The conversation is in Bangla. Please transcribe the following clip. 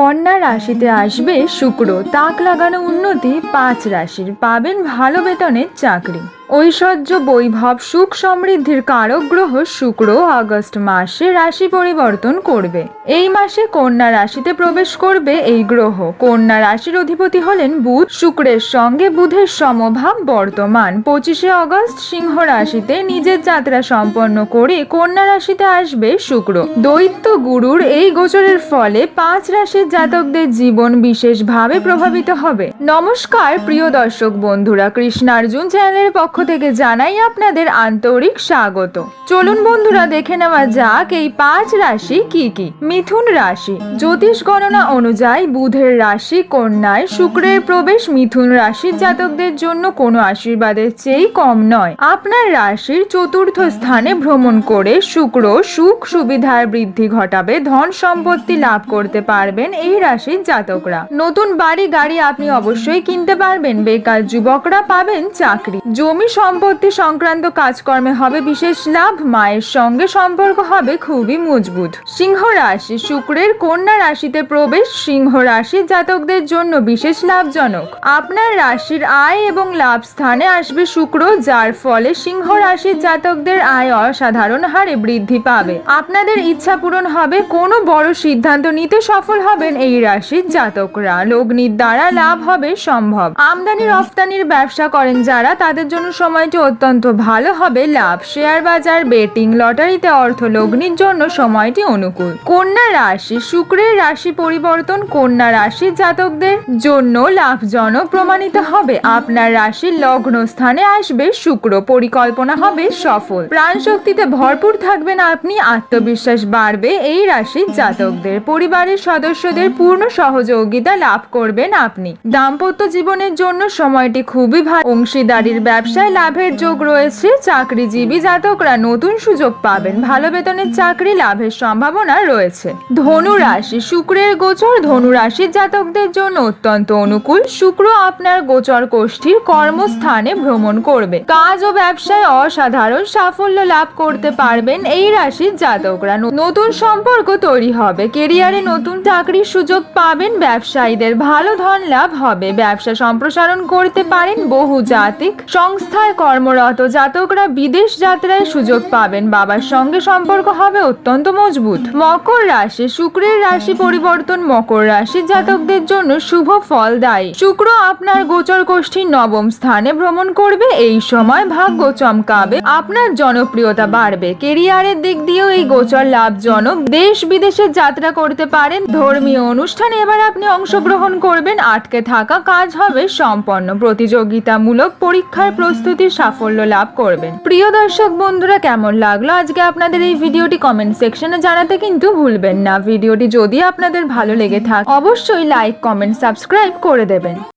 কন্যা রাশিতে আসবে শুক্র। তাক লাগানো উন্নতি পাঁচ রাশির। পাবেন ভালো বেতনের চাকরি। ঐশ্বর্য বৈভব সুখ সমৃদ্ধির কারক গ্রহ শুক্র আগস্ট মাসে রাশি পরিবর্তন করবে। এই মাসে কন্যা রাশিতে প্রবেশ করবে এই গ্রহ। কন্যা রাশির অধিপতি হলেন বুধ। শুক্রের সঙ্গে বুধের সমভাব বর্তমান। পঁচিশে অগস্ট সিংহ রাশিতে নিজের যাত্রা সম্পন্ন করে কন্যা রাশিতে আসবে শুক্র। দৈত্য গুরুর এই গোচরের ফলে পাঁচ রাশির জাতকদের জীবন বিশেষভাবে প্রভাবিত হবে। নমস্কার, প্রিয় দর্শক বন্ধুরা, কৃষ্ণার্জুন চ্যানেলের পক্ষ থেকে জানাই আপনাদের আন্তরিক স্বাগত। চলুন বন্ধুরা, দেখে নেওয়া যাক এই পাঁচ রাশি কি কি। মিথুন রাশি, জ্যোতিষ গণনা অনুযায়ী বুধের রাশি, কন্যায় শুক্রের প্রবেশ, মিথুন রাশির জাতকদের জন্য কোনো আশীর্বাদের চেয়ে কম নয়। আপনার রাশির চতুর্থ স্থানে ভ্রমণ করে শুক্র সুখ সুবিধার বৃদ্ধি ঘটাবে, ধন সম্পত্তি লাভ করতে পারবেন এই রাশির জাতকরা। নতুন বাড়ি, গাড়ি আপনি অবশ্যই কিনতে পারবেন। বেকার যুবকরা পাবেন চাকরি। জমি সম্পত্তি সংক্রান্ত কাজকর্মে হবে বিশেষ লাভ, মায়ের সঙ্গে সম্পর্ক হবে খুবই মজবুত। সিংহ রাশি, শুক্রের কন্যা রাশিতে প্রবেশ, সিংহ রাশির জাতকদের জন্য বিশেষ লাভজনক। আপনার রাশির আয় এবং লাভ স্থানে আসবে শুক্র, যার ফলে সিংহ রাশির জাতকদের আয় অসাধারণ হারে বৃদ্ধি পাবে। আপনাদের ইচ্ছা পূরণ হবে, কোনো বড় সিদ্ধান্ত নিতে সফল হবেন এই রাশির জাতকরা। লগ্নির দ্বারা লাভ হবে সম্ভব। আমদানি রফতানির ব্যবসা করেন যারা, তাদের জন্য সময়টি অত্যন্ত ভালো হবে, লাভ শেয়ার বাজার, বেটিং লটারিতে অর্থ লগ্নির জন্য সময়টি অনুকূল। কন্যা রাশি, শুক্রের রাশি পরিবর্তন, কন্যা রাশির জাতকদের জন্য লাভজনক প্রমাণিত হবে। আপনার রাশির লগ্ন স্থানে আসবে, শুক্র পরিকল্পনা হবে সফল। প্রাণ শক্তিতে ভরপুর থাকবেন আপনি, আত্মবিশ্বাস বাড়বে, এই রাশির জাতকদের। পরিবারের সদস্যদের পূর্ণ সহযোগিতা লাভ করবেন আপনি। দাম্পত্য জীবনের জন্য সময়টি খুবই ভালো। অংশীদারির ব্যবসায় লাভের যোগ রয়েছে চাকরিজীবী জাতকরা নতুন সুযোগ পাবেন। ভালো বেতনের চাকরি, লাভের সম্ভাবনা রয়েছে। ধনু রাশি, শুক্রের গোচর, ধনু রাশির জাতকদের জন্য অত্যন্ত অনুকূল। শুক্র আপনার গোচর কোষ্ঠীর কর্মস্থানে ভ্রমণ করবে। কাজ ও ব্যবসায় অসাধারণ সাফল্য লাভ করতে পারবেন এই রাশির জাতকরা। নতুন সম্পর্ক তৈরি হবে। কেরিয়ারে নতুন চাকরির সুযোগ পাবেন। ব্যবসায়ীদের ভালো ধন লাভ হবে। ব্যবসা সম্প্রসারণ করতে পারেন বহু জাতিক সংস্থায় কর্মরত জাতকরা বিদেশ যাত্রায় সুযোগ পাবেন। বাবার সঙ্গে সম্পর্ক হবে অত্যন্ত মজবুত। মকর রাশি, শুক্রের রাশি পরিবর্তন মকর রাশির জাতকদের জন্য শুভ ফল দেয়। শুক্র আপনার গোচর গোষ্ঠীর নবম স্থানে ভ্রমণ করবে। এই সময় ভাগ্য চমকাবে। আপনার জনপ্রিয়তা বাড়বে। কেরিয়ারের দিক দিয়েও এই গোচর লাভজনক। দেশ বিদেশে যাত্রা করতে পারেন। ধর্মীয় অনুষ্ঠানে এবার আপনি অংশগ্রহণ করবেন। আটকে থাকা কাজ হবে সম্পন্ন। প্রতিযোগিতামূলক পরীক্ষার প্রস্তুতির সাফল্য লাভ করবেন। প্রিয় দর্শক বন্ধুরা, কেমন লাগল? আজকে আপনাদের এই ভিডিওটি কমেন্ট সেকশনে জানাতে কিন্তু ভুলবেন না। ভিডিওটি যদি আপনাদের ভালো লেগে থাকে, অবশ্যই লাইক কমেন্ট সাবস্ক্রাইব করে দেবেন।